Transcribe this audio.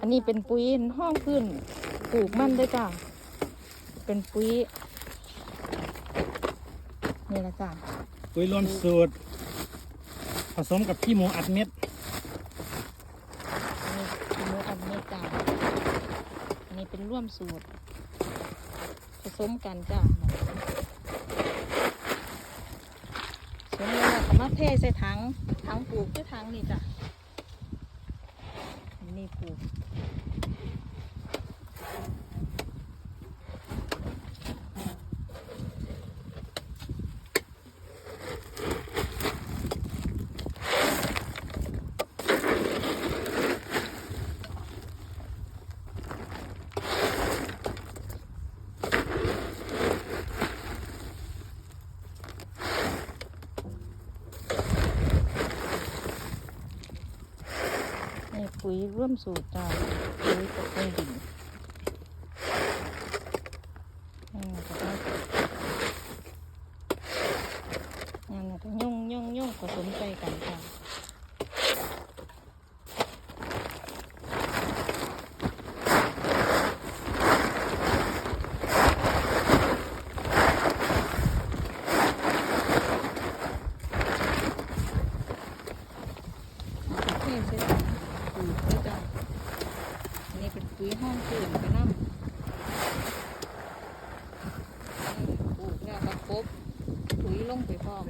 อันนี้เป็นปุ๋ยห้องพื้นปลูกมันด้วยจ้ะเป็นปุ๋ยนี่ละจ้ะปุ๋ยรวมสูตร ผสมกับขี้หมูอัดเม็ดอันนี้เป็นหมูอัดเม็ดจ้ะอันนี้เป็นร่วมสูตร ผสมกันจ้ะผสมแล้วก็มาเทใส่ถังถังปลูกคือถังนี่จ้ะ อั นนี่ปุ๋ยร่วมสูตรจ้าปุ๋ยกับปุ๋ยดินนั่นนะก็ได้นั่นนะก็ย่งย่งย่งผสมใจกันจ้าเทใส่ถุง ปลูกด้วยจ้าอันนี้เป็นปุ๋ยห้องตื่นไปน้ำปลูกแล้วก็ครบปุ๋ยลงไปพร้อม